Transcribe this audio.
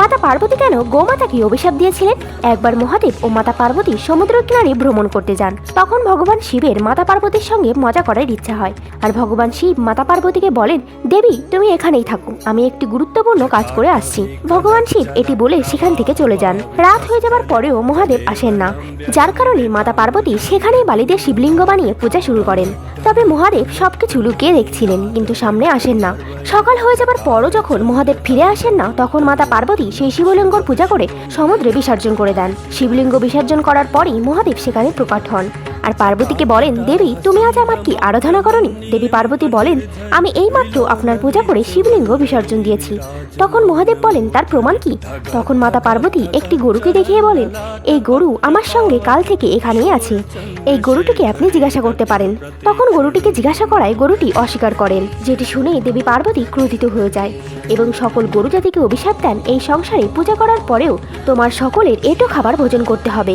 মাতা পার্বতী কেন গোমাতাকে অভিশাপ দিয়েছিলেন? একবার মহাদেব ও মাতা পার্বতী সমুদ্র কিনারে ভ্রমণ করতে যান। তখন ভগবান শিবের মাতা পার্বতীর সঙ্গে মজা করার ইচ্ছা হয়। আর ভগবান শিব মাতা পার্বতীকে বলেন, দেবী, তুমি এখানেই থাকো। আমি একটি গুরুত্বপূর্ণ কাজ করে আসছি। ভগবান শিব এটি বলে সেখান থেকে চলে যান। রাত হয়ে যাবার পরেও মহাদেব আসেন না। যার কারণে মাতা পার্বতী সেখানেই বালিদের শিবলিঙ্গ বানিয়ে পূজা শুরু করেন। তবে মহাদেব সবকিছু লুকিয়ে দেখছিলেন, কিন্তু সামনে আসেন না। সকাল হয়ে যাবার পরও যখন মহাদেব ফিরে আসেন না, তখন মাতা পার্বতী সেই শিবলিঙ্গর পূজা করে সমুদ্রে বিসর্জন করে দেন। শিবলিঙ্গ বিসর্জন করার পরই মহাদেব সেখানে প্রকাট হন। আর পার্বতীকে বলেন, দেবী, তুমি আজ আমার কি আরাধনা করনি? দেবী পার্বতী বলেন, আমি এইমাত্র আপনার পূজা করে শিবলিঙ্গ বিসর্জন দিয়েছি। তখন মহাদেব বলেন, তার প্রমাণ কি? তখন মাতা পার্বতী একটি গরুকে দেখিয়ে বলেন, এই গরু আমার সঙ্গে কাল থেকে এখানেই আছে। এই গরুটিকে আপনি জিজ্ঞাসা করতে পারেন। তখন গরুটিকে জিজ্ঞাসা করায় গরুটি অস্বীকার করেন। যেটি শুনে দেবী পার্বতী ক্রোধিত হয়ে যায় এবং সকল গরু জাতিকে অভিশাপ দেন। এই সংসারে পূজা করার পরেও তোমার সকলের এটো খাবার ভোজন করতে হবে।